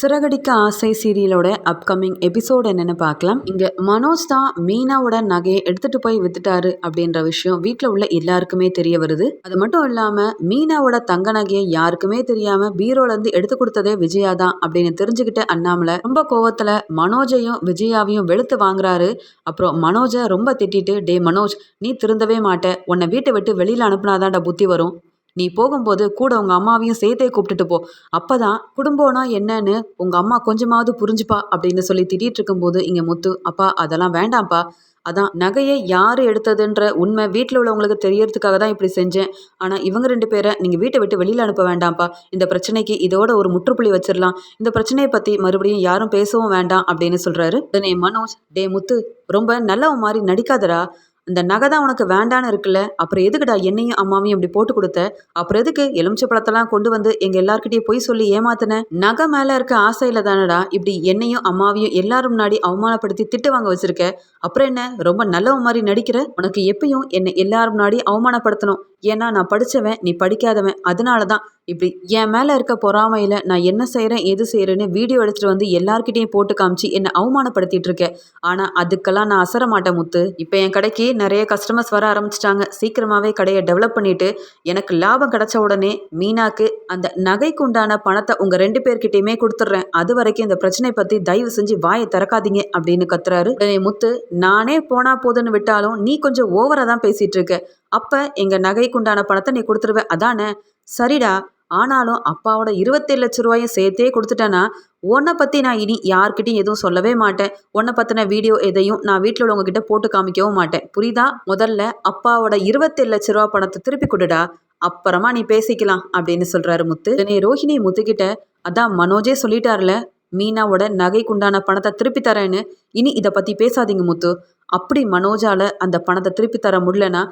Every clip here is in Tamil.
சிறகடிக்க ஆசை சீரியலோட அப்கமிங் எபிசோட் என்னன்னு பார்க்கலாம். இங்க மனோஜ் தான் மீனாவோட நகையை எடுத்துட்டு போய் வித்துட்டாரு அப்படின்ற விஷயம் வீட்டில் உள்ள எல்லாருக்குமே தெரிய வருது. அது மட்டும் இல்லாம மீனாவோட தங்க நகையை யாருக்குமே தெரியாம பீரோல இருந்து எடுத்து கொடுத்ததே விஜயா தான் அப்படின்னு தெரிஞ்சுக்கிட்ட அண்ணாமலை ரொம்ப கோவத்துல மனோஜையும் விஜயாவையும் வெளுத்து வாங்குறாரு. அப்புறம் மனோஜை ரொம்ப திட்டிட்டு டே மனோஜ் நீ திருந்தவே மாட்ட. உன்னை வீட்டை விட்டு வெளியில அனுப்புனாதான்டா புத்தி வரும். நீ போகும்போது கூட உங்க அம்மாவையும் சேர்த்தே கூப்பிட்டுட்டு போ. அப்பதான் குடும்பம்னா என்னன்னு உங்க அம்மா கொஞ்சமாவது புரிஞ்சுப்பா அப்படின்னு சொல்லி திட்டிட்டு இருக்கும்போது இங்க முத்து அப்பா அதெல்லாம் வேண்டாம்ப்பா. அதான் நகையை யார் எடுத்ததுன்ற உண்மை வீட்டில் உள்ளவங்களுக்கு தெரியறதுக்காக தான் இப்படி செஞ்சேன். ஆனால் இவங்க ரெண்டு பேரை நீங்கள் வீட்டை விட்டு வெளியில் அனுப்ப வேண்டாம்ப்பா. இந்த பிரச்சனைக்கு இதோட ஒரு முற்றுப்புள்ளி வச்சிடலாம் இந்த பிரச்சனையை பற்றி மறுபடியும் யாரும் பேசவும் வேண்டாம் அப்படின்னு சொல்கிறாரு உடனே மனோஜ் டே முத்து ரொம்ப நல்லவன் மாதிரி நடிக்காதடா. இந்த நகை தான் உனக்கு வேண்டான்னு இருக்குல்ல? அப்புறம் எதுக்குடா என்னையும் அம்மாவையும் இப்படி போட்டு கொடுத்த? அப்புறம் எதுக்கு எலுமிச்சை பழத்தெல்லாம் கொண்டு வந்து எங்க எல்லார்கிட்டயும் பொய் சொல்லி ஏமாத்தின? நகை மேல இருக்க ஆசையில தானடா இப்படி என்னையும் அம்மாவையும் எல்லாரும் முன்னாடி அவமானப்படுத்தி திட்டு வாங்க வச்சிருக்க? அப்புறம் என்ன? ரொம்ப நல்லவன் மாதிரி நடிக்கிற உனக்கு எப்பயும் என்னை எல்லாரும் முன்னாடி அவமானப்படுத்தணும். ஏன்னா நான் படித்தவன் நீ படிக்காதவன். அதனால தான் இப்படி என் மேலே இருக்க பொறாமையில் நான் என்ன செய்கிறேன் எது செய்கிறேன்னு வீடியோ எடுத்துகிட்டு வந்து எல்லார்கிட்டையும் போட்டு காமிச்சு என்னை அவமானப்படுத்திட்டு இருக்கேன் ஆனால் அதுக்கெல்லாம் நான் அசர மாட்டேன் முத்து. இப்போ என் கடைக்கு நிறைய கஸ்டமர்ஸ் வர ஆரம்பிச்சிட்டாங்க. சீக்கிரமாகவே கடையை டெவலப் பண்ணிவிட்டு எனக்கு லாபம் கிடைச்ச உடனே மீனாக்கு அந்த நகைக்கு உண்டான பணத்தை உங்கள் ரெண்டு பேர்கிட்டையுமே கொடுத்துட்றேன். அது வரைக்கும் இந்த பிரச்சனை பற்றி தயவு செஞ்சு வாயை திறக்காதீங்க அப்படின்னு கத்துறாரு. உடனே முத்து நானே போனா போதுன்னு விட்டாலும் நீ கொஞ்சம் ஓவரா தான் பேசிட்டு இருக்க. அப்ப எங்க நகைக்குண்டான பணத்தை நீ கொடுத்துருவ. அதானே? சரிடா. ஆனாலும் அப்பாவோட இருபத்தேழு லட்ச ரூபாயும் சேர்த்தே கொடுத்துட்டேன்னா உன்னை பற்றி நான் இனி யார்கிட்டையும் எதுவும் சொல்லவே மாட்டேன். உன்னை பற்றின வீடியோ எதையும் நான் வீட்டில் உள்ளவங்ககிட்ட போட்டு காமிக்கவும் மாட்டேன். புரியுதா? முதல்ல அப்பாவோட இருபத்தேழு லட்ச ரூபா பணத்தை திருப்பி கொடுடா. அப்புறமா நீ பேசிக்கலாம் அப்படின்னு சொல்றாரு முத்து. ரோஹிணி முத்துக்கிட்ட அதான் மனோஜே சொல்லிட்டார்ல. மீனாவோட நகைக்குண்டான பணத்தை திருப்பி தரேன்னு இனி இதை பற்றி பேசாதீங்க முத்து. அப்படி மனோஜால அந்த பணத்தை திருப்பி தர முடியலனா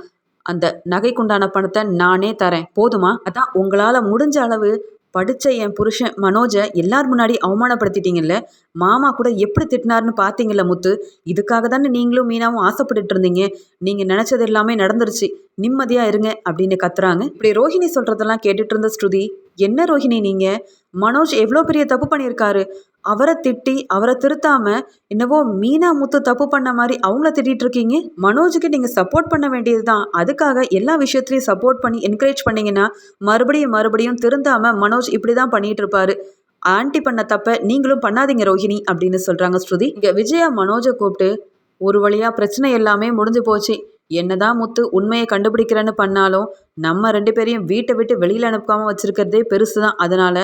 அந்த நகைக்குண்டான பணத்தை நானே தரேன். போதுமா? அதான் உங்களால் முடிஞ்ச அளவு படித்த என் புருஷன் மனோஜை எல்லார் முன்னாடி அவமானப்படுத்திட்டீங்கல்ல? மாமா கூட எப்படி திட்டினார்னு பார்த்தீங்கல்ல முத்து? இதுக்காக தானே நீங்களும் மீனாவும் ஆசைப்பட்டுட்டு இருந்தீங்க. நீங்கள் நினச்சது எல்லாமே நடந்துருச்சு. நிம்மதியாக இருங்க அப்படின்னு கத்துறாங்க. இப்படி ரோஹிணி சொல்கிறதெல்லாம் கேட்டுட்டு இருந்த ஸ்ருதி என்ன ரோஹிணி நீங்கள் மனோஜ் எவ்வளோ பெரிய தப்பு பண்ணியிருக்காரு. அவரை திட்டி அவரை திருத்தாம என்னவோ மீனா முத்து தப்பு பண்ண மாதிரி அவங்கள திட்டிட்டு இருக்கீங்க. மனோஜுக்கு நீங்க சப்போர்ட் பண்ண வேண்டியது தான் அதுக்காக எல்லா விஷயத்துலையும் சப்போர்ட் பண்ணி என்கரேஜ் பண்ணீங்கன்னா மறுபடியும் மறுபடியும் திருந்தாம மனோஜ் இப்படி தான் பண்ணிட்டு இருப்பாரு. ஆன்டி பண்ண தப்ப நீங்களும் பண்ணாதீங்க ரோஹிணி அப்படின்னு சொல்றாங்க ஸ்ருதி. இங்க விஜயா மனோஜை கூப்பிட்டு ஒரு வழியா பிரச்சனை எல்லாமே முடிஞ்சு போச்சு. என்னதான் முத்து உண்மையை கண்டுபிடிக்கிறேன்னு பண்ணாலும் நம்ம ரெண்டு பேரையும் வீட்டை விட்டு வெளியில் அனுப்பாம வச்சிருக்கிறதே பெருசு தான் அதனால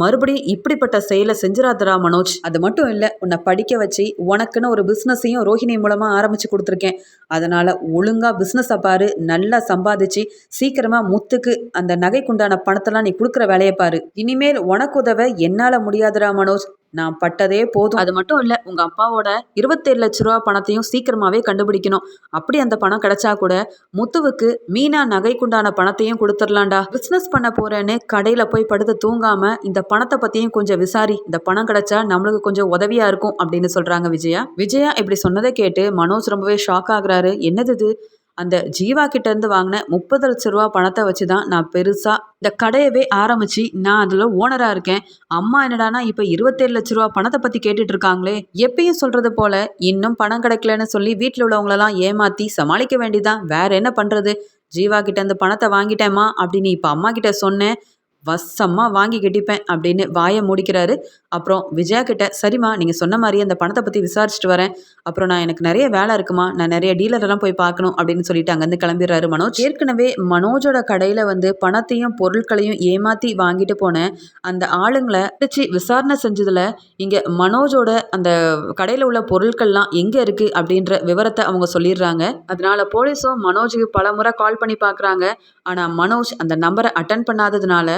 மறுபடியும் இப்படிப்பட்ட செயலை செஞ்சிராதரா மனோஜ். அது மட்டும் இல்லை உன்னை படிக்க வச்சு உனக்குன்னு ஒரு பிஸ்னஸையும் ரோஹிணி மூலமாக ஆரம்பிச்சு கொடுத்துருக்கேன். அதனால ஒழுங்கா பிஸ்னஸை பாரு நல்லா சம்பாதிச்சு சீக்கிரமா முத்துக்கு அந்த நகைக்குண்டான பணத்தெல்லாம் நீ கொடுக்குற வேலையை பாரு. இனிமேல் உனக்கு உதவ என்னால் முடியாதுடா மனோஜ். நான் பட்டதே போதும். அது மட்டும் இல்லை உங்கள் அப்பாவோட இருபத்தேழு லட்ச ரூபா பணத்தையும் சீக்கிரமாகவே கண்டுபிடிக்கணும். அப்படி அந்த பணம் கிடைச்சா கூட முத்துவுக்கு மீனா நகைக்குண்டான பணத்தையும் கொடுத்துடலாம்டா பிஸ்னஸ் பண்ண போறேன்னு கடையில் போய் படுத்து தூங்காம இந்த பணத்தை பற்றியும் கொஞ்சம் விசாரி. இந்த பணம் கிடைச்சா நம்மளுக்கு கொஞ்சம் உதவியாக இருக்கும் அப்படின்னு சொல்கிறாங்க விஜயா. விஜயா இப்படி சொன்னதை கேட்டு மனோஜ் ரொம்பவே ஷாக் ஆகுறாரு. என்னது இது? அந்த ஜீவா கிட்ட இருந்து வாங்கின முப்பது லட்ச ரூபா பணத்தை வச்சு தான் நான் பெருசா இந்த கடையவே ஆரம்பிச்சு நான் அதுல ஓனரா இருக்கேன். அம்மா என்னடானா இப்ப இருபத்தேழு லட்ச ரூபா பணத்தை பத்தி கேட்டுட்டு இருக்காங்களே. எப்பயும் சொல்றது போல இன்னும் பணம் கிடைக்கலன்னு சொல்லி வீட்டில் உள்ளவங்களெல்லாம் ஏமாத்தி சமாளிக்க வேண்டிதான் வேற என்ன பண்றது? ஜீவா கிட்ட அந்த பணத்தை வாங்கிட்டேம்மா அப்படின்னு இப்போ அம்மா கிட்ட சொன்னேன். வசமாக வாங்கி கட்டிப்பேன் அப்படின்னு வாயை மூடிக்கிறாரு. அப்புறம் விஜயா கிட்ட சரிம்மா நீங்கள் சொன்ன மாதிரி அந்த பணத்தை பற்றி விசாரிச்சுட்டு வரேன். அப்புறம் நான் எனக்கு நிறைய வேலை இருக்குமா? நான் நிறைய டீலரெல்லாம் போய் பார்க்கணும் அப்படின்னு சொல்லிட்டு அங்கேருந்து கிளம்பிடுறாரு மனோஜ். ஏற்கனவே மனோஜோட கடையில் வந்து பணத்தையும் பொருட்களையும் ஏமாற்றி வாங்கிட்டு போனேன் அந்த ஆளுங்களை பிடிச்சி விசாரணை செஞ்சதில் இங்கே மனோஜோட அந்த கடையில் உள்ள பொருட்கள்லாம் எங்கே இருக்குது அப்படின்ற விவரத்தை அவங்க சொல்லிடுறாங்க. அதனால போலீஸும் மனோஜுக்கு பல முறை கால் பண்ணி பார்க்குறாங்க. ஆனால் மனோஜ் அந்த நம்பரை அட்டன் பண்ணாததுனால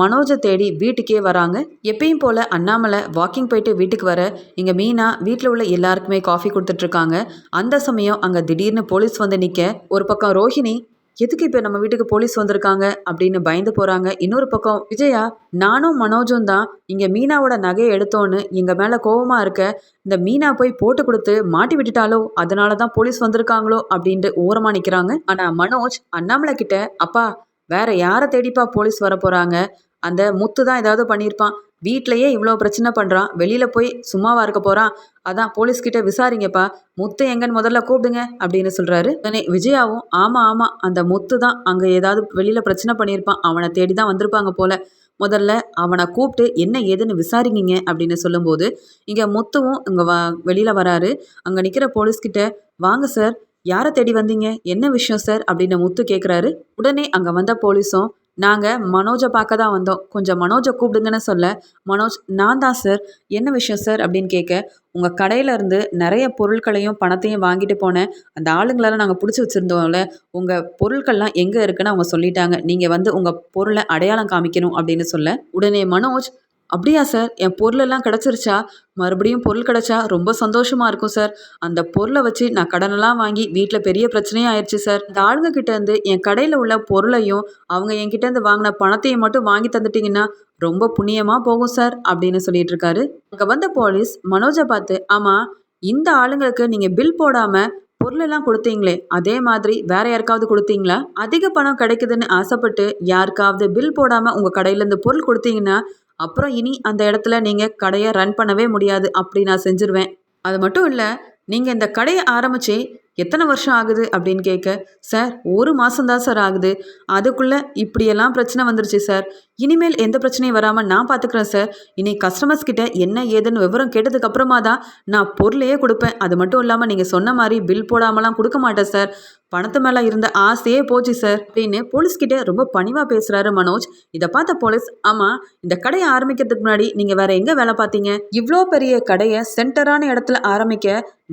மனோஜை தேடி வீட்டுக்கே வராங்க. எப்பயும் போல் அண்ணாமலை வாக்கிங் போயிட்டு வீட்டுக்கு வர இங்கே மீனா வீட்டில் உள்ள எல்லாருக்குமே காஃபி கொடுத்துட்ருக்காங்க. அந்த சமயம் அங்கே திடீர்னு போலீஸ் வந்து நிற்க ஒரு பக்கம் ரோஹிணி எதுக்கு இப்போ நம்ம வீட்டுக்கு போலீஸ் வந்திருக்காங்க? அப்படின்னு பயந்து போகிறாங்க இன்னொரு பக்கம் விஜயா நானும் மனோஜும் தான். இங்கே மீனாவோட நகையை எடுத்தோன்னு எங்கள் மேலே கோவமாக இருக்க இந்த மீனா போய் போட்டு கொடுத்து மாட்டி விட்டுட்டாலோ அதனால தான் போலீஸ் வந்திருக்காங்களோ? அப்படின்ட்டு ஓரமாக நிற்கிறாங்க ஆனால் மனோஜ் அண்ணாமலை கிட்ட அப்பா வேற யாரை தேடிப்பா போலீஸ் வரப்போகிறாங்க அந்த முத்து தான் ஏதாவது பண்ணியிருப்பான். வீட்லயே இவ்வளோ பிரச்சனை பண்ணுறான் வெளியில் போய் சும்மாவா இருக்க போகிறான் அதான் போலீஸ்கிட்ட விசாரிங்கப்பா. முத்து எங்கன்னு முதல்ல கூப்பிடுங்க அப்படின்னு சொல்கிறாரு உடனே விஜயாவும் ஆமாம் ஆமாம் அந்த முத்து தான் அங்கே ஏதாவது வெளியில் பிரச்சனை பண்ணியிருப்பான். அவனை தேடி தான் வந்திருப்பாங்க போல. முதல்ல அவனை கூப்பிட்டு என்ன ஏதுன்னு விசாரிங்க அப்படின்னு சொல்லும்போது இங்கே முத்துவும் இங்கே வா வெளியில் வராரு. அங்கே நிற்கிற போலீஸ்கிட்ட வாங்க சார் யாரை தேடி வந்தீங்க? என்ன விஷயம் சார் அப்படின்னு முத்து கேட்குறாரு உடனே அங்கே வந்த போலீஸும் நாங்கள் மனோஜை பார்க்க தான் வந்தோம். கொஞ்சம் மனோஜை கூப்பிடுங்கன்னு சொல்ல மனோஜ் நான் தான் சார் என்ன விஷயம் சார் அப்படின்னு கேட்க உங்கள் கடையிலேருந்து நிறைய பொருட்களையும் பணத்தையும் வாங்கிட்டு போனேன். அந்த ஆளுங்களெல்லாம் நாங்கள் பிடிச்சி வச்சுருந்தோம்ல. உங்கள் பொருட்கள்லாம் எங்கே இருக்குன்னு அவங்க சொல்லிட்டாங்க. நீங்கள் வந்து உங்கள் பொருளை அடையாளம் காமிக்கணும் அப்படின்னு சொல்ல உடனே மனோஜ் அப்படியா சார்? என் பொருளெல்லாம் கிடச்சிருச்சா? மறுபடியும் பொருள் கிடச்சா ரொம்ப சந்தோஷமாக இருக்கும் சார். அந்த பொருளை வச்சு நான் கடனெல்லாம் வாங்கி வீட்டில் பெரிய பிரச்சனையாக ஆயிடுச்சு சார். இந்த ஆளுங்கக்கிட்டேருந்து என் கடையில் உள்ள பொருளையும் அவங்க என்கிட்டேருந்து வாங்கின பணத்தையும் மட்டும் வாங்கி தந்துட்டிங்கன்னா ரொம்ப புண்ணியமாக போகும் சார் அப்படின்னு சொல்லிட்டு இருக்காரு அங்கே வந்த போலீஸ் மனோஜை பார்த்து ஆமாம் இந்த ஆளுங்களுக்கு நீங்கள் பில் போடாமல் பொருளெல்லாம் கொடுத்தீங்களே அதே மாதிரி வேற யாருக்காவது கொடுத்தீங்களா? அதிக பணம் கிடைக்குதுன்னு ஆசைப்பட்டு யாருக்காவது பில் போடாமல் உங்கள் கடையிலேருந்து பொருள் கொடுத்தீங்கன்னா அப்புறம் இனி அந்த இடத்துல நீங்கள் கடையை ரன் பண்ணவே முடியாது அப்படி நான் செஞ்சுருவேன். அது மட்டும் இல்லை நீங்கள் இந்த கடையை ஆரம்பித்து எத்தனை வருஷம் ஆகுது அப்படின்னு கேட்க சார் ஒரு மாதம்தான் சார் ஆகுது. அதுக்குள்ளே இப்படியெல்லாம் பிரச்சனை வந்துருச்சு சார். இனிமேல் எந்த பிரச்சனையும் வராமல் நான் பார்த்துக்குறேன் சார் இனி கஸ்டமர்ஸ் கிட்ட என்ன ஏதுன்னு விவரம் கேட்டதுக்கு அப்புறமா தான் நான் பொருளையே கொடுப்பேன். அது மட்டும் இல்லாமல் நீங்கள் சொன்ன மாதிரி பில் போடாமலாம் கொடுக்க மாட்டேன் சார் பணத்து மேலே இருந்த ஆசையே போச்சு சார் அப்படின்னு போலீஸ்கிட்ட ரொம்ப பணிவாக பேசுகிறாரு மனோஜ். இதை பார்த்த போலீஸ் ஆமாம் இந்த கடையை ஆரம்பிக்கிறதுக்கு முன்னாடி நீங்கள் வேற எங்கே வேலை பார்த்தீங்க? இவ்வளோ பெரிய கடையை சென்டரான இடத்துல ஆரம்பிக்க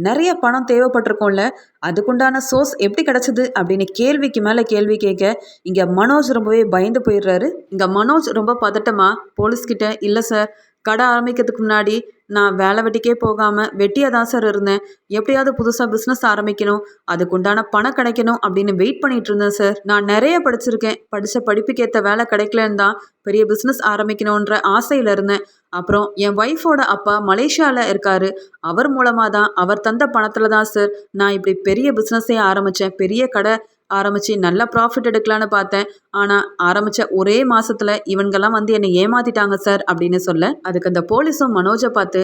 நிறைய பணம் தேவைப்பட்டிருக்கோம்ல. அதுக்குண்டான சோர்ஸ் எப்படி கிடச்சிது அப்படின்னு கேள்விக்கு மேலே கேள்வி கேட்க இங்கே மனோஜ் ரொம்பவே பயந்து போயிடுறாரு. இங்கே மனோஜ் ரொம்ப பதட்டமாக போலீஸ்கிட்ட இல்லை சார் கடை ஆரம்பிக்கிறதுக்கு முன்னாடி நான் வேலை வெட்டிக்கே போகாமல் வெட்டியாக தான் சார் இருந்தேன். எப்படியாவது புதுசாக பிஸ்னஸ் ஆரம்பிக்கணும். அதுக்குண்டான பணம் கிடைக்கணும் அப்படின்னு வெயிட் பண்ணிட்டு இருந்தேன் சார் நான் நிறைய படிச்சிருக்கேன். படித்த படிப்புக்கேற்ற வேலை கிடைக்கலன்னு தான் பெரிய பிஸ்னஸ் ஆரம்பிக்கணுன்ற ஆசையில் இருந்தேன். அப்புறம் என் ஒய்ஃபோட அப்பா மலேசியாவில் இருக்காரு. அவர் மூலமாக தான் அவர் தந்த பணத்தில் தான் சார் நான் இப்படி பெரிய பிஸ்னஸே ஆரம்பித்தேன் பெரிய கடை ஆரம்பித்து நல்ல ப்ராஃபிட் எடுக்கலான்னு பார்த்தேன். ஆனால் ஆரம்பித்த ஒரே மாதத்தில் இவங்கெல்லாம் வந்து என்னை ஏமாத்திட்டாங்க சார் அப்படின்னு சொல்ல அதுக்கு அந்த போலீஸும் மனோஜை பார்த்து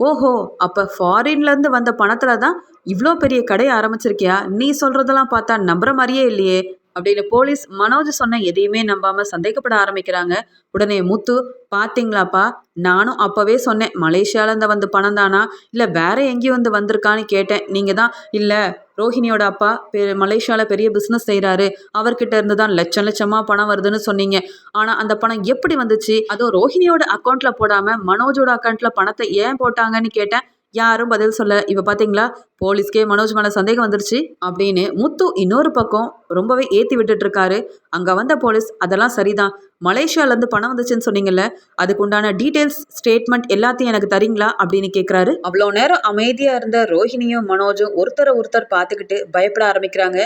ஓஹோ அப்போ ஃபாரின்லேருந்து வந்த பணத்தில் தான் இவ்வளோ பெரிய கடையை ஆரம்பிச்சிருக்கியா? நீ சொல்கிறதெல்லாம் பார்த்தா நம்புற மாதிரியே இல்லையே. அப்படின்னு போலீஸ் மனோஜ் சொன்ன எதையுமே நம்பாம சந்தேகப்பட ஆரம்பிக்கிறாங்க. உடனே முத்து பாத்தீங்களாப்பா? நானும் அப்பவே சொன்னேன் மலேசியால இருந்த வந்து பணம் தானா? இல்ல வேற எங்கேயும் வந்து வந்திருக்கான்னு கேட்டேன். நீங்க தான் இல்ல ரோஹிணியோட அப்பா பெ மலேசியாவில் பெரிய பிஸ்னஸ் செய்கிறாரு அவர்கிட்ட இருந்து தான் லட்சம் லட்சமாக பணம் வருதுன்னு சொன்னீங்க. ஆனால் அந்த பணம் எப்படி வந்துச்சு? அதுவும் ரோஹிணியோட அக்கௌண்ட்டில் போடாமல் மனோஜோட அக்கௌண்ட்டில் பணத்தை ஏன் போட்டாங்கன்னு கேட்டேன். யாரும் பதில் சொல்ல இப்போ பார்த்தீங்களா போலீஸ்க்கே மனோஜ் மேலே சந்தேகம் வந்துருச்சு அப்படின்னு முத்து இன்னொரு பக்கம் ரொம்பவே ஏற்றி விட்டுட்டு இருக்காரு அங்கே வந்த போலீஸ் அதெல்லாம் சரிதான். மலேசியாலேருந்து பணம் வந்துச்சுன்னு சொன்னீங்கல்ல அதுக்கு உண்டான டீட்டெயில்ஸ் ஸ்டேட்மெண்ட் எல்லாத்தையும் எனக்கு தரீங்களா அப்படின்னு கேட்குறாரு அவ்வளோ நேரம் அமைதியாக இருந்த ரோஹிணியும் மனோஜும் ஒருத்தரை ஒருத்தர் பார்த்துக்கிட்டு பயப்பட ஆரம்பிக்கிறாங்க.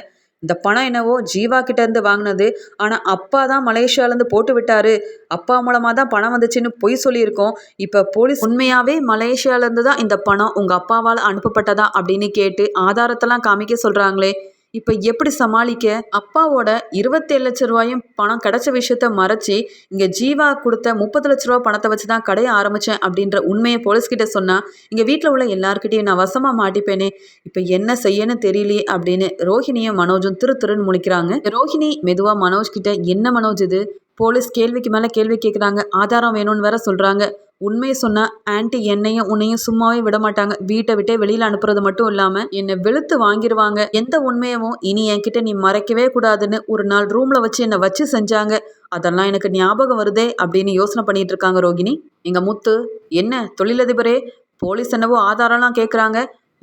இந்த பணம் என்னவோ ஜீவா கிட்ட இருந்து வாங்கினது. ஆனால் அப்பா தான் மலேசியாலேருந்து போட்டு விட்டாரு. அப்பா மூலமாக தான் பணம் வந்துச்சுன்னு பொய் சொல்லியிருக்கோம். இப்போ போலீஸ் உண்மையாகவே மலேசியாலேருந்து தான் இந்த பணம் உங்கள் அப்பாவால் அனுப்பப்பட்டதா அப்படின்னு கேட்டு ஆதாரத்தெல்லாம் காமிக்க சொல்கிறாங்களே இப்போ எப்படி சமாளிக்க? அப்பாவோட இருபத்தேழு லட்ச ரூபாயும் பணம் கிடைச்ச விஷயத்த மறைச்சி இங்கே ஜீவா கொடுத்த முப்பது லட்ச ரூபா பணத்தை வச்சு தான் கடையை ஆரம்பித்தேன் அப்படின்ற உண்மையை போலீஸ்கிட்ட சொன்னால் இங்கே வீட்டில் உள்ள எல்லாருக்கிட்டையும் நான் வசமாக மாட்டிப்பேனே இப்போ என்ன செய்யன்னு தெரியலையே அப்படின்னு ரோஹிணியும் மனோஜும் திரு திருன்னு முழிக்கிறாங்க. ரோஹிணி மெதுவாக மனோஜ் கிட்ட என்ன மனோஜ் இது? போலீஸ் கேள்விக்கு மேலே கேள்வி கேட்குறாங்க ஆதாரம் வேணும்னு வேற சொல்கிறாங்க உண்மையை சொன்னால் ஆன்ட்டி என்னையும் உன்னையும் சும்மாவே விட மாட்டாங்க வீட்டை விட்டே வெளியில் அனுப்புறது மட்டும் இல்லாமல் என்னை வெளுத்து வாங்கிடுவாங்க எந்த உண்மையவும் இனி என்கிட்ட நீ மறைக்கவே கூடாதுன்னு ஒரு நாள் ரூமில் வச்சு என்னை வச்சு செஞ்சாங்க. அதெல்லாம் எனக்கு ஞாபகம் வருதே அப்படின்னு யோசனை பண்ணிட்டு இருக்காங்க ரோகிணி. எங்கள் முத்து என்ன தொழிலதிபரே? போலீஸ் என்னவோ ஆதாரம்லாம் கேட்குறாங்க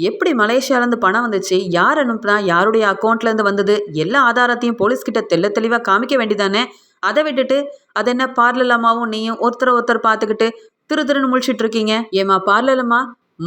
எப்படி மலேசியாலேருந்து பணம் வந்துச்சு? யார் அனுப்புனா? யாருடைய அக்கௌண்ட்லேருந்து வந்தது? எல்லா ஆதாரத்தையும் போலீஸ்கிட்ட தெல்ல தெளிவாக காமிக்க வேண்டிதானே அதை விட்டுட்டு அது என்ன பார்லலம்மாவும் நீயும் ஒருத்தரை ஒருத்தர் பார்த்துக்கிட்டு திரு திருன்னு முழிச்சிட்டு இருக்கீங்க ஏமா பார்லலம்மா?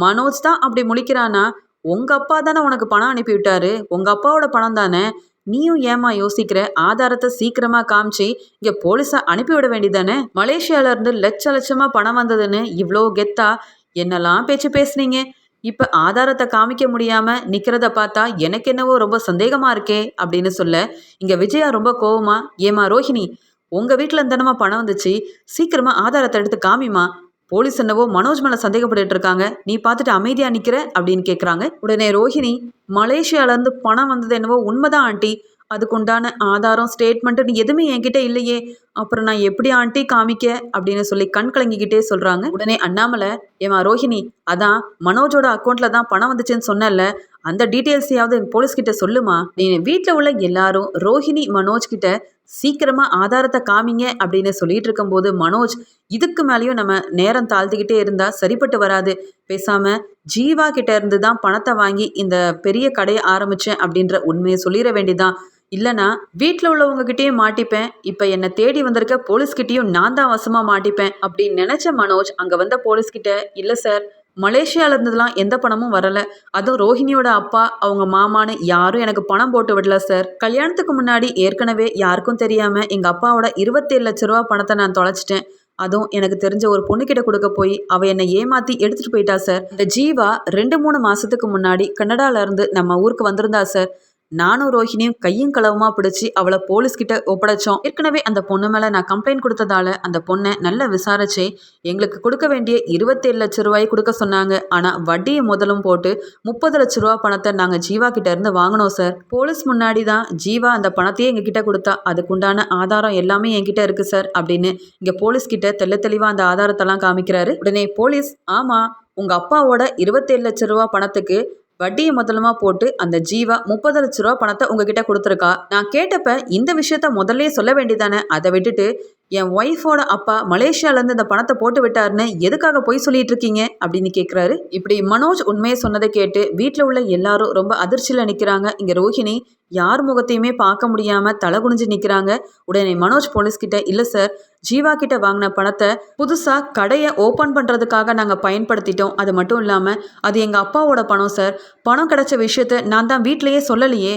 மனோஜ் தான் அப்படி முழிக்கிறானா உங்க அப்பா தானே உனக்கு பணம் அனுப்பி விட்டாரு உங்க அப்பாவோட பணம் தானே? நீயும் ஏமா யோசிக்கிற? ஆதாரத்தை சீக்கிரமா காமிச்சு இங்க போலீஸா அனுப்பிவிட வேண்டியதானே மலேசியால இருந்து லட்ச லட்சமா பணம் வந்ததுன்னு இவ்வளோ கெத்தா? என்னெல்லாம் பேச்சு பேசுனீங்க? இப்ப ஆதாரத்தை காமிக்க முடியாம நிக்கிறத பார்த்தா எனக்கு என்னவோ ரொம்ப சந்தேகமா இருக்கே அப்படின்னு சொல்ல இங்க விஜயா ரொம்ப கோவமா ஏமா ரோஹிணி உங்கள் வீட்டில் இருந்தனமா பணம் வந்துச்சு? சீக்கிரமா ஆதாரத்தை எடுத்து காமிமா போலீஸ் என்னவோ மனோஜ் மேலே சந்தேகப்பட்டுட்டு இருக்காங்க நீ பார்த்துட்டு அமைதியாக நிற்கிற அப்படின்னு கேட்குறாங்க உடனே ரோஹிணி மலேசியாவிலேருந்து பணம் வந்தது என்னவோ உண்மைதான் ஆண்டி. அதுக்குண்டான ஆதாரம் ஸ்டேட்மெண்ட்டுன்னு எதுவுமே என்கிட்ட இல்லையே. அப்புறம் நான் எப்படி ஆண்டி காமிக்க அப்படின்னு சொல்லி கண் கலங்கிக்கிட்டே சொல்கிறாங்க உடனே அண்ணாமலை ஏமா ரோஹிணி அதான் மனோஜோட அக்கௌண்ட்டில் தான் பணம் வந்துச்சுன்னு சொன்னல அந்த டீட்டெயில்ஸையாவது போலீஸ் கிட்ட சொல்லுமா? நீ வீட்டில் உள்ள எல்லாரும் ரோஹிணி மனோஜ் கிட்ட சீக்கிரமா ஆதாரத்தை காமிங்க அப்படின்னு சொல்லிட்டு இருக்கும்போது மனோஜ் இதுக்கு மேலேயும் நம்ம நேரம் தாழ்த்திக்கிட்டே இருந்தா சரிப்பட்டு வராது. பேசாம ஜீவா கிட்ட இருந்து தான் பணத்தை வாங்கி இந்த பெரிய கடையை ஆரம்பிச்சேன் அப்படின்ற உண்மையை சொல்லிட வேண்டியதான் இல்லைனா வீட்டில் உள்ளவங்ககிட்டயும் மாட்டிப்பேன். இப்போ என்னை தேடி வந்திருக்க போலீஸ்கிட்டயும் நான் தான் வசமாக மாட்டிப்பேன் அப்படின்னு நினச்ச மனோஜ் அங்கே வந்த போலீஸ்கிட்ட இல்லை சார் மலேசியால இருந்ததுலாம் எந்த பணமும் வரலை. அதுவும் ரோஹிணியோட அப்பா அவங்க மாமான்னு யாரும் எனக்கு பணம் போட்டு விடல சார் கல்யாணத்துக்கு முன்னாடி ஏற்கனவே யாருக்கும் தெரியாமல் எங்கள் அப்பாவோட இருபத்தேழு லட்ச ரூபா பணத்தை நான் தொலைச்சிட்டேன். அதுவும் எனக்கு தெரிஞ்ச ஒரு பொண்ணுக்கிட்ட கொடுக்க போய் அவ என்னை ஏமாத்தி எடுத்துட்டு போயிட்டா சார் இந்த ஜீவா ரெண்டு மூணு மாசத்துக்கு முன்னாடி கன்னடால இருந்து நம்ம ஊருக்கு வந்திருந்தா சார் நானும் ரோஹினியும் கையும் களவுமா பிடிச்சி அவளை போலீஸ்கிட்ட ஒப்படைச்சோம். ஏற்கனவே அந்த பொண்ணு மேலே நான் கம்ப்ளைண்ட் கொடுத்ததால அந்த பொண்ணை நல்லா விசாரிச்சு எங்களுக்கு கொடுக்க வேண்டிய இருபத்தேழு லட்ச ரூபாய் கொடுக்க சொன்னாங்க. ஆனால் வட்டியை முதலும் போட்டு முப்பது லட்ச ரூபா பணத்தை நாங்கள் ஜீவா கிட்ட இருந்து வாங்கினோம் சார். போலீஸ் முன்னாடி தான் ஜீவா அந்த பணத்தையே எங்ககிட்ட கொடுத்தா அதுக்குண்டான ஆதாரம் எல்லாமே என்கிட்ட இருக்கு சார் அப்படின்னு இங்கே போலீஸ் கிட்ட தெள்ள தெளிவாக அந்த ஆதாரத்தெல்லாம் காமிக்கிறாரு. உடனே போலீஸ் ஆமாம் உங்கள் அப்பாவோட இருபத்தேழு லட்ச ரூபா பணத்துக்கு வட்டியை முதலமா போட்டு அந்த ஜீவா முப்பது லட்ச ரூபா பணத்தை உங்ககிட்ட கொடுத்துருக்கா? நான் கேட்டப்ப இந்த விஷயத்த முதல்ல சொல்ல வேண்டியதானே? அதை விட்டுட்டு என் ஒய்ஃபோட அப்பா மலேசியாலேருந்து இந்த பணத்தை போட்டு விட்டாருன்னு எதுக்காக போய் சொல்லிட்டு இருக்கீங்க? அப்படின்னு கேட்குறாரு இப்படி மனோஜ் உண்மையை சொன்னதை கேட்டு வீட்டில் உள்ள எல்லாரும் ரொம்ப அதிர்ச்சியில் நிற்கிறாங்க இங்கே ரோஹிணி யார் முகத்தையுமே பார்க்க முடியாமல் தலை குனிஞ்சு நிற்கிறாங்க உடனே மனோஜ் போலீஸ்கிட்ட இல்லை சார் ஜீவா கிட்ட வாங்கின பணத்தை புதுசாக கடையை ஓப்பன் பண்ணுறதுக்காக நாங்கள் பயன்படுத்திட்டோம். அது மட்டும் இல்லாமல் அது எங்கள் அப்பாவோட பணம் சார் பணம் கிடைச்ச விஷயத்த நான் தான் வீட்டிலையே சொல்லலையே.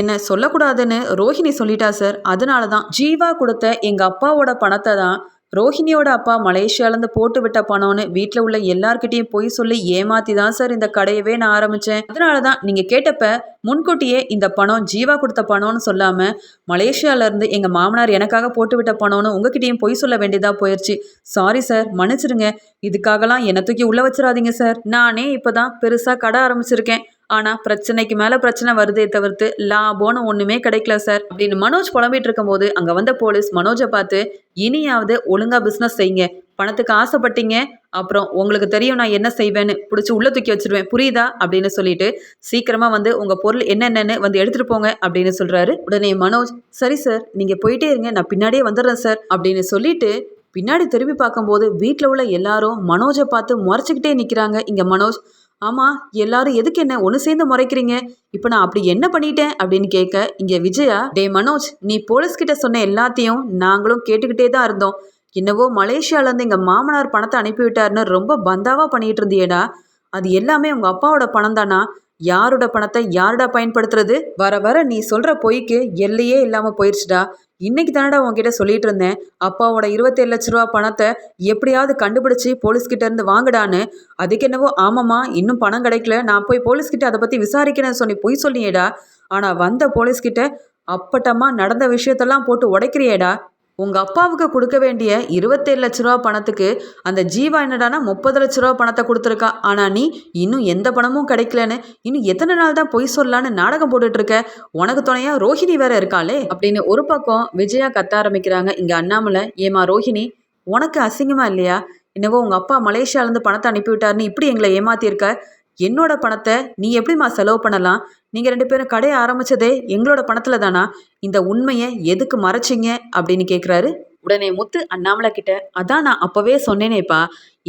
என்ன சொல்லக்கூடாதுன்னு ரோஹிணி சொல்லிட்டா சார் அதனால தான் ஜீவா கொடுத்த எங்கள் அப்பாவோட பணத்தை தான் ரோஹிணியோட அப்பா மலேசியாலேருந்து போட்டு விட்ட பணம்னு வீட்டில் உள்ள எல்லார்கிட்டையும் பொய் சொல்லி ஏமாத்தி தான் சார் இந்த கடையவே நான் ஆரம்பித்தேன் அதனால தான் நீங்கள் கேட்டப்ப முன்கூட்டியே இந்த பணம் ஜீவா கொடுத்த பணம்னு சொல்லாமல் மலேசியாவிலேருந்து எங்கள் மாமனார் எனக்காக போட்டு விட்ட பணம்னு உங்ககிட்டயும் பொய் சொல்ல வேண்டியதாக போயிடுச்சு சாரி சார் மன்னிச்சிருங்க. இதுக்காகலாம் என்னை தூக்கி உள்ளே வச்சிடாதீங்க சார் நானே இப்போ தான் பெருசாக கடை ஆரம்பிச்சிருக்கேன். ஆனால் பிரச்சனைக்கு மேலே பிரச்சனை வருதே தவிர்த்து லாபம்னு ஒன்றுமே கிடைக்கல சார். அப்படின்னு மனோஜ் புலம்பிட்டு இருக்கும்போது அங்கே வந்த போலீஸ் மனோஜை பார்த்து இனியாவது ஒழுங்காக பிஸ்னஸ் செய்யுங்க. பணத்துக்கு ஆசைப்பட்டீங்க. அப்புறம் உங்களுக்கு தெரியும் நான் என்ன செய்வேன்னு. பிடிச்சி உள்ள தூக்கி வச்சிருவேன். புரியுதா? அப்படின்னு சொல்லிட்டு சீக்கிரமாக வந்து உங்கள் பொருள் என்னென்னு வந்து எடுத்துகிட்டு போங்க. அப்படின்னு சொல்கிறாரு உடனே மனோஜ் சரி சார். நீங்கள் போயிட்டே இருங்க. நான் பின்னாடியே வந்துடுறேன் சார். அப்படின்னு சொல்லிட்டு பின்னாடி திரும்பி பார்க்கும்போது வீட்டில் உள்ள எல்லாரும் மனோஜை பார்த்து முறைச்சிக்கிட்டே நிற்கிறாங்க இங்கே மனோஜ். ஆமாம் எல்லாரும் எதுக்கு என்ன ஒன்று சேர்ந்து முறைக்கிறீங்க? இப்போ நான் அப்படி என்ன பண்ணிட்டேன் அப்படின்னு கேட்க இங்கே விஜயா டே மனோஜ் நீ போலீஸ்கிட்ட சொன்ன எல்லாத்தையும் நாங்களும் கேட்டுக்கிட்டே தான் இருந்தோம். என்னவோ மலேசியாவிலேருந்து எங்கள் மாமனார் பணத்தை அனுப்பிவிட்டாருன்னு ரொம்ப பந்தாவாக பண்ணிட்டு இருந்தியேடா. அது எல்லாமே உங்கள் அப்பாவோட பணம் தானா? யாரோட பணத்தை யாருடா பயன்படுத்துறது? வர வர நீ சொல்கிற பொய்க்கு எல்லையே இல்லாமல் போயிடுச்சுடா இன்னைக்கு தானடா உங்ககிட்ட சொல்லிட்டு இருந்தேன். அப்பாவோட இருபத்தேழு லட்ச ரூபா பணத்தை எப்படியாவது கண்டுபிடிச்சி போலீஸ்கிட்ட இருந்து வாங்கடான்னு. அதுக்கு என்னவோ ஆமாம்மா இன்னும் பணம் கிடைக்கல. நான் போய் போலீஸ்கிட்ட அதை பற்றி விசாரிக்கிறேன்னு சொல்லி பொய் சொல்லியேடா. ஆனால் வந்த போலீஸ்கிட்ட அப்பட்டமாக நடந்த விஷயத்தெல்லாம் போட்டு உடைக்கிறியேடா. உங்கள் அப்பாவுக்கு கொடுக்க வேண்டிய இருபத்தேழு லட்ச ரூபா பணத்துக்கு அந்த ஜீவா என்னடானா முப்பது லட்ச ரூபா பணத்தை கொடுத்துருக்கா. ஆனால் நீ இன்னும் எந்த பணமும் கிடைக்கலன்னு இன்னும் எத்தனை நாள் தான் பொய் சொல்லலான்னு நாடகம் போட்டுட்டு இருக்க உனக்கு துணையா ரோஹிணி வேற இருக்காளே. அப்படின்னு ஒரு பக்கம் விஜயா கத்த ஆரம்பிக்கிறாங்க. இங்கே அண்ணாமலை ஏமா ரோஹிணி உனக்கு அசிங்கமா இல்லையா? என்னவோ உங்கள் அப்பா மலேசியாலேருந்து பணத்தை அனுப்பிவிட்டாருன்னு இப்படி எங்களை ஏமாத்திருக்க என்னோட பணத்தை நீ எப்படிம்மா செலவு பண்ணலாம்? நீங்கள் ரெண்டு பேரும் கடையை ஆரம்பிச்சதே எங்களோட பணத்தில் தானா? இந்த உண்மையை எதுக்கு மறைச்சிங்க? அப்படின்னு கேட்குறாரு உடனே முத்து அண்ணாமலை கிட்ட அதான் நான் அப்போவே சொன்னேனேப்பா.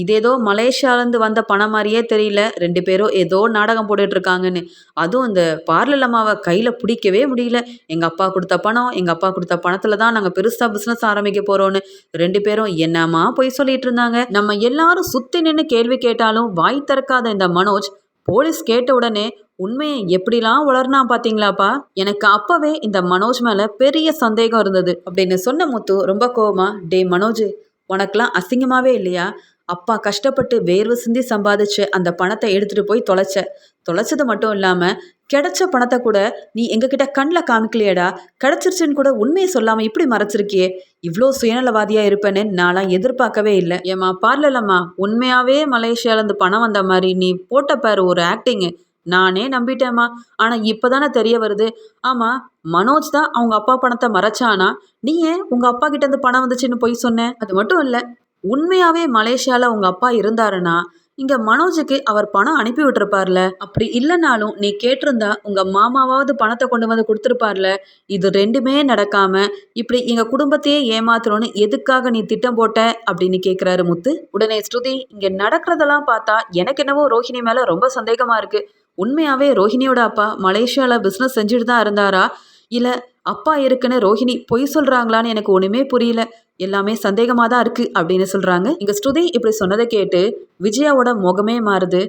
இதேதோ மலேசியாலேருந்து வந்த பணம் மாதிரியே தெரியல. ரெண்டு பேரும் ஏதோ நாடகம் போட்டுட்ருக்காங்கன்னு அதுவும் இந்த பார்லர் அம்மாவை கையில் பிடிக்கவே முடியல. எங்கள் அப்பா கொடுத்த பணம் எங்கள் அப்பா கொடுத்த பணத்தில் தான் நாங்கள் பெருசாக பிஸ்னஸ் ஆரம்பிக்க போகிறோன்னு ரெண்டு பேரும் என்னம்மா பொய் சொல்லிட்டு இருந்தாங்க. நம்ம எல்லாரும் சுற்றி நின்று கேள்வி கேட்டாலும் வாய் திறக்காத இந்த மனோஜ் போலீஸ் கேட்ட உடனே உண்மையை எப்படிலாம் உளர்னா பார்த்தீங்களாப்பா எனக்கு அப்பவே இந்த மனோஜ் மேலே பெரிய சந்தேகம் இருந்தது அப்படின்னு சொன்ன முத்து ரொம்ப கோவமாக டே மனோஜ் உனக்குலாம் அசிங்கமாவே இல்லையா? அப்பா கஷ்டப்பட்டு வேர்வை சிந்தி சம்பாதிச்சு அந்த பணத்தை எடுத்துட்டு போய் தொலைச்ச. தொலைச்சது மட்டும் இல்லாம கிடைச்ச பணத்தை கூட நீ எங்ககிட்ட கண்ணில் காமிக்கலையேடா? கிடைச்சிருச்சுன்னு கூட உண்மையை சொல்லாம இப்படி மறைச்சிருக்கியே. இவ்வளோ சுயநலவாதியாக இருப்பேன்னு நான்லாம் எதிர்பார்க்கவே இல்லை. ஏம்மா பார்லலம்மா. உண்மையாகவே மலேசியாலேருந்து பணம் வந்த மாதிரி நீ போட்ட பாரு ஒரு ஆக்டிங்கு நானே நம்பிட்டேம்மா. ஆனால் இப்போ தானே தெரிய வருது. ஆமாம் மனோஜ் தான் அவங்க அப்பா பணத்தை மறைச்சானா? நீ ஏன் உங்கள் அப்பா கிட்டேருந்து பணம் வந்துச்சுன்னு போய் சொன்னேன் அது மட்டும் இல்லை உண்மையாகவே மலேசியாவில் உங்கள் அப்பா இருந்தாருன்னா இங்க மனோஜுக்கு அவர் பணம் அனுப்பி விட்டுருப்பார்ல. அப்படி இல்லைனாலும் நீ கேட்டிருந்தா உங்க மாமாவாவது பணத்தை கொண்டு வந்து கொடுத்துருப்பார்ல. இது ரெண்டுமே நடக்காம இப்படி எங்க குடும்பத்தையே ஏமாத்தணும்னு எதுக்காக நீ திட்டம் போட்ட? அப்படின்னு கேக்குறாரு முத்து. உடனே ஸ்ருதி இங்க நடக்கிறதெல்லாம் பார்த்தா எனக்கு என்னவோ ரோஹிணி மேல ரொம்ப சந்தேகமா இருக்கு. உண்மையாவே ரோஹிணியோட அப்பா மலேசியால பிசினஸ் செஞ்சுட்டு தான் இருந்தாரா? இல்லை அப்பா இருக்குன்னு ரோஹிணி பொய் சொல்கிறாங்களான்னு எனக்கு ஒன்றுமே புரியல. எல்லாமே சந்தேகமாக தான் இருக்குது அப்படின்னு சொல்கிறாங்க இங்கே ஸ்ருதி இப்படி சொன்னதை கேட்டு விஜயாவோட முகமே மாறுது.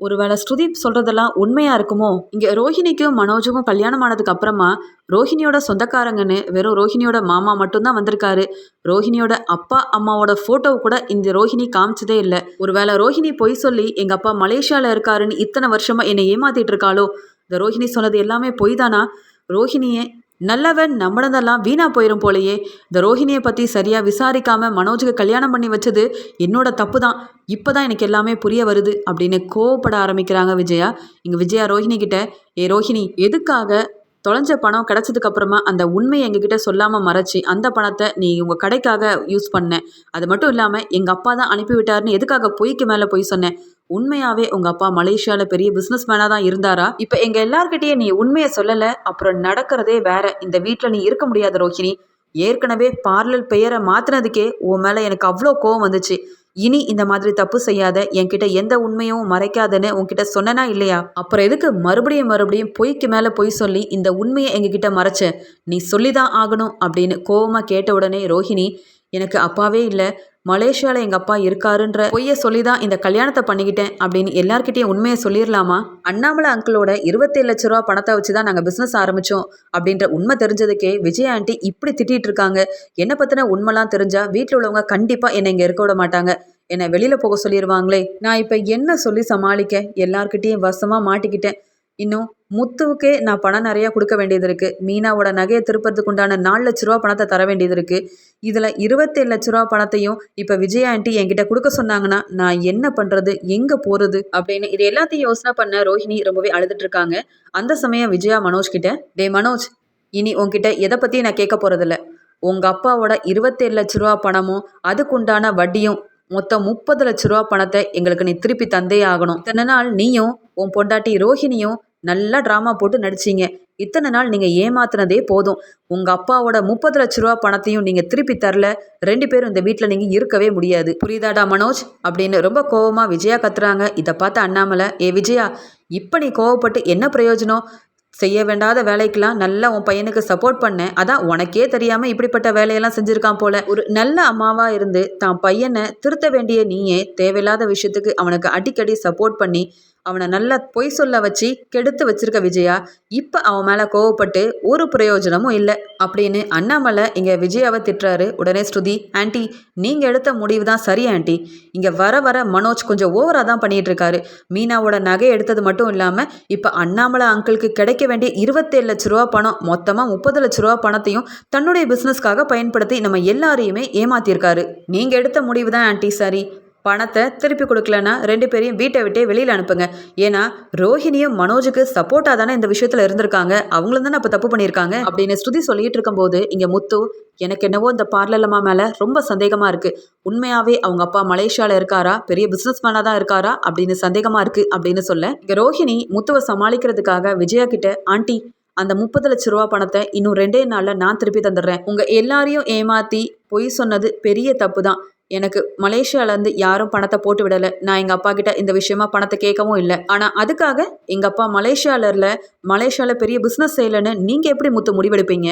ஒருவேளை ஸ்ருதி சொல்கிறதெல்லாம் உண்மையாக இருக்குமோ? இங்கே ரோஹிணிக்கும் மனோஜுக்கும் கல்யாணம் ஆனதுக்கு அப்புறமா ரோஹிணியோட சொந்தக்காரங்கன்னு வெறும் ரோஹிணியோட மாமா மட்டும்தான் வந்திருக்காரு. ரோஹிணியோட அப்பா அம்மாவோட ஃபோட்டோ கூட இந்த ரோஹிணி காமிச்சதே இல்லை. ஒருவேளை ரோஹிணி பொய் சொல்லி எங்கள் அப்பா மலேசியாவில் இருக்காருன்னு இத்தனை வருஷமாக என்னை ஏமாத்திட்டு இருக்காளோ? இந்த ரோஹிணி சொன்னது எல்லாமே பொய் தானா ரோஹிணியே நல்லவன் நம்மளதெல்லாம் வீணா போயிடும் போலயே. இந்த ரோஹிணியை பற்றி சரியாக விசாரிக்காம மனோஜுக்கு கல்யாணம் பண்ணி வச்சது என்னோட தப்பு தான் இப்போ தான் எனக்கு எல்லாமே புரிய வருது அப்படின்னு கோவப்பட ஆரம்பிக்கிறாங்க விஜயா. இங்கே விஜயா ரோஹிணி கிட்ட ஏ ரோஹிணி எதுக்காக தொலைஞ்ச பணம் கிடச்சதுக்கு அப்புறமா அந்த உண்மையை எங்ககிட்ட சொல்லாமல் மறைச்சி அந்த பணத்தை நீ உங்கள் கடைக்காக யூஸ் பண்ண? அது மட்டும் இல்லாமல் எங்கள் அப்பா தான் அனுப்பி விட்டாருன்னு எதுக்காக பொய்க்கு மேலே பொய் சொன்னேன் உண்மையாவே உங்க அப்பா மலேசியால பெரிய பிசினஸ் மேனா தான் இருந்தாரா? இப்ப எங்க எல்லார்கிட்டயே நீ உண்மையை சொல்லல அப்புறம் நடக்கிறதே வேற. இந்த வீட்டுல நீ இருக்க முடியாத ரோஹிணி. ஏற்கனவே பார்லர் பெயரை மாத்தினதுக்கே உன் மேல எனக்கு அவ்வளோ கோவம் வந்துச்சு. இனி இந்த மாதிரி தப்பு செய்யாத என்கிட்ட எந்த உண்மையும் மறைக்காதன்னு உன்கிட்ட சொன்னனா இல்லையா? அப்புறம் எதுக்கு மறுபடியும் மறுபடியும் பொய்க்கு மேல பொய் சொல்லி இந்த உண்மையை எங்ககிட்ட மறைச்ச? நீ சொல்லிதான் ஆகணும் அப்படின்னு கோவமா கேட்ட உடனே ரோஹிணி எனக்கு அப்பாவே இல்லை. மலேசியாவில் எங்கள் அப்பா இருக்காருன்ற பொய்யை சொல்லி தான் இந்த கல்யாணத்தை பண்ணிக்கிட்டேன் அப்படின்னு எல்லார்கிட்டையும் உண்மையை சொல்லிடலாமா அண்ணாமலை அங்கிளோட இருபத்தேழு லட்ச ரூபா பணத்தை வச்சு தான் நாங்கள் பிஸ்னஸ் ஆரம்பித்தோம் அப்படின்ற உண்மை தெரிஞ்சதுக்கே விஜய் ஆண்டி இப்படி திட்டிகிட்டு இருக்காங்க. என்னை பற்றின உண்மைலாம் தெரிஞ்சால் வீட்டில் உள்ளவங்க கண்டிப்பாக என்னை இங்கே இருக்க விட மாட்டாங்க. என்னை வெளியில் போக சொல்லிடுவாங்களே நான் இப்போ என்ன சொல்லி சமாளிக்க? எல்லார்கிட்டேயும் வசமாக மாட்டிக்கிட்டேன். இன்னும் முத்துவுக்கே நான் பணம் நிறையா கொடுக்க வேண்டியது இருக்குது மீனாவோட நகையை திருப்பறதுக்கு உண்டான நாலு லட்ச ரூபா பணத்தை தர வேண்டியது இருக்குது இதில் இருபத்தேழு லட்ச ரூபா பணத்தையும் இப்போ விஜயா ஆண்டி என்கிட்ட கொடுக்க சொன்னாங்கன்னா நான் என்ன பண்ணுறது எங்கே போகிறது அப்படின்னு இது எல்லாத்தையும் யோசனை பண்ண ரோஹிணி ரொம்பவே அழுதுட்டு இருக்காங்க. அந்த சமயம் விஜயா மனோஜ் கிட்ட டே மனோஜ் இனி உன்கிட்ட எதை பற்றி நான் கேட்க போகிறதில்ல உங்கள் அப்பாவோட இருபத்தேழு லட்ச ரூபா பணமும் அதுக்குண்டான வட்டியும் மொத்தம் முப்பது லட்ச ரூபா பணத்தை எங்களுக்கு நீ திருப்பி தந்தே ஆகணும். இத்தனை நாள் நீயும் உன் பொண்டாட்டி ரோஹிணியும் நல்லா ட்ராமா போட்டு நடிச்சிங்க. இத்தனை நாள் நீங்கள் ஏமாத்தினதே போதும். உங்கள் அப்பாவோட முப்பது லட்ச ரூபா பணத்தையும் நீங்கள் திருப்பி தரல. ரெண்டு பேரும் இந்த வீட்டில் நீங்கள் இருக்கவே முடியாது. புரியுதாடா மனோஜ்? அப்படின்னு ரொம்ப கோவமாக விஜயா கத்துறாங்க. இதை பார்த்து அண்ணாமலை ஏ விஜயா இப்போ நீ கோவப்பட்டு என்ன பிரயோஜனம்? செய்ய வேண்டாத வேலைக்கெல்லாம் நல்லா உன் பையனுக்கு சப்போர்ட் பண்ணேன் அதான் உனக்கே தெரியாமல் இப்படிப்பட்ட வேலையெல்லாம் செஞ்சுருக்கான் போல. ஒரு நல்ல அம்மாவாக இருந்து தான் பையனை திருத்த வேண்டிய நீயே தேவையில்லாத விஷயத்துக்கு அவனுக்கு அடிக்கடி சப்போர்ட் பண்ணி அவனை நல்லா பொய் சொல்ல வச்சு கெடுத்து வச்சிருக்க விஜயா இப்போ அவன் மேலே கோவப்பட்டு ஒரு பிரயோஜனமும் இல்லை அப்படின்னு அண்ணாமலை இங்கே விஜயாவை திட்டுறாரு. உடனே ஸ்ருதி ஆண்டி நீங்கள் எடுத்த முடிவு தான் சரி ஆண்டி. இங்கே வர வர மனோஜ் கொஞ்சம் ஓவராக தான் பண்ணிட்டு இருக்காரு. மீனாவோட நகை எடுத்தது மட்டும் இல்லாமல் இப்போ அண்ணாமலை அங்கிளுக்கு கிடைக்க வேண்டிய இருபத்தேழு லட்ச ரூபா பணம் மொத்தமாக முப்பது லட்ச ரூபா பணத்தையும் தன்னுடைய பிஸ்னஸ்க்காக பயன்படுத்தி நம்ம எல்லாரையுமே ஏமாத்தியிருக்காரு நீங்கள் எடுத்த முடிவு தான் ஆண்டி சரி. பணத்தை திருப்பி கொடுக்கலன்னா ரெண்டு பேரையும் வீட்டை விட்டே வெளியில் அனுப்புங்க. ஏன்னா ரோஹிணியும் மனோஜுக்கு சப்போர்ட்டாக தானே இந்த விஷயத்தில் இருந்திருக்காங்க. அவங்களும் தானே அப்போ தப்பு பண்ணியிருக்காங்க. அப்படின்னு ஸ்ருதி சொல்லிட்டு இருக்கும்போது இங்கே முத்து எனக்கு என்னவோ இந்த பார்லலம்மா மேலே ரொம்ப சந்தேகமாக இருக்குது உண்மையாகவே அவங்க அப்பா மலேசியாவில் இருக்காரா? பெரிய பிஸ்னஸ் மேனாக தான் இருக்காரா? அப்படின்னு சந்தேகமாக இருக்குது அப்படின்னு சொல்ல இங்கே ரோஹிணி முத்துவை சமாளிக்கிறதுக்காக விஜயா கிட்ட ஆண்டி அந்த முப்பது லட்ச ரூபா பணத்தை இன்னும் ரெண்டே நாளில் நான் திருப்பி தந்துடுறேன். உங்கள் எல்லாரையும் ஏமாற்றி பொய் சொன்னது பெரிய தப்பு தான். எனக்கு மலேசியாவிலேருந்து யாரும் பணத்தை போட்டு விடலை. நான் எங்கள் அப்பா கிட்ட இந்த விஷயமா பணத்தை கேட்கவும் இல்லை. ஆனால் அதுக்காக எங்கள் அப்பா மலேசியாவில் இல்லை மலேசியாவில் பெரிய பிஸ்னஸ் செய்யலைன்னு நீங்கள் எப்படி முத்து முடிவெடுப்பீங்க?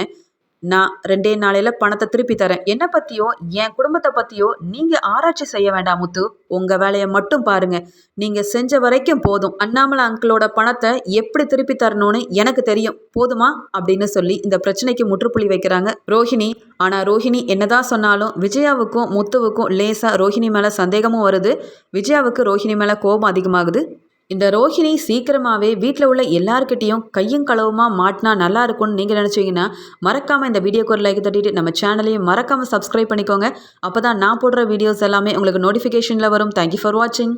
நான் ரெண்டே நாளையில பணத்தை திருப்பி தரேன். என்னை பத்தியோ? என் குடும்பத்தை பத்தியோ? நீங்க ஆராய்ச்சி செய்ய வேண்டாம் முத்து. உங்க வேலையை மட்டும் பாருங்க. நீங்க செஞ்ச வரைக்கும் போதும். அண்ணாமலை அங்கிளோட பணத்தை எப்படி திருப்பி தரணும்னு எனக்கு தெரியும். போதுமா? அப்படின்னு சொல்லி இந்த பிரச்சனைக்கு முற்றுப்புள்ளி வைக்கிறாங்க ரோஹிணி. ஆனா ரோஹிணி என்னதான் சொன்னாலும் விஜயாவுக்கும் முத்துவுக்கும் லேசா ரோஹிணி மேல சந்தேகமும் வருது. விஜயாவுக்கு ரோஹிணி மேல கோபம் அதிகமாகுது. இந்த ரோஹிணி சீக்கிரமாகவே வீட்டில் உள்ள எல்லாருக்கிட்டேயும் கையும் களவுமா மாட்டினா நல்லா இருக்கும்னு நீங்கள் நினச்சிங்கன்னா மறக்காமல் இந்த வீடியோக்கு ஒரு லைக் தட்டிட்டு நம்ம சேனலையும் மறக்காமல் சப்ஸ்கிரைப் பண்ணிக்கோங்க. அப்போ தான் நான் போடுற வீடியோஸ் எல்லாமே உங்களுக்கு நோட்டிஃபிகேஷனில் வரும். தேங்க்யூ ஃபார் வாட்சிங்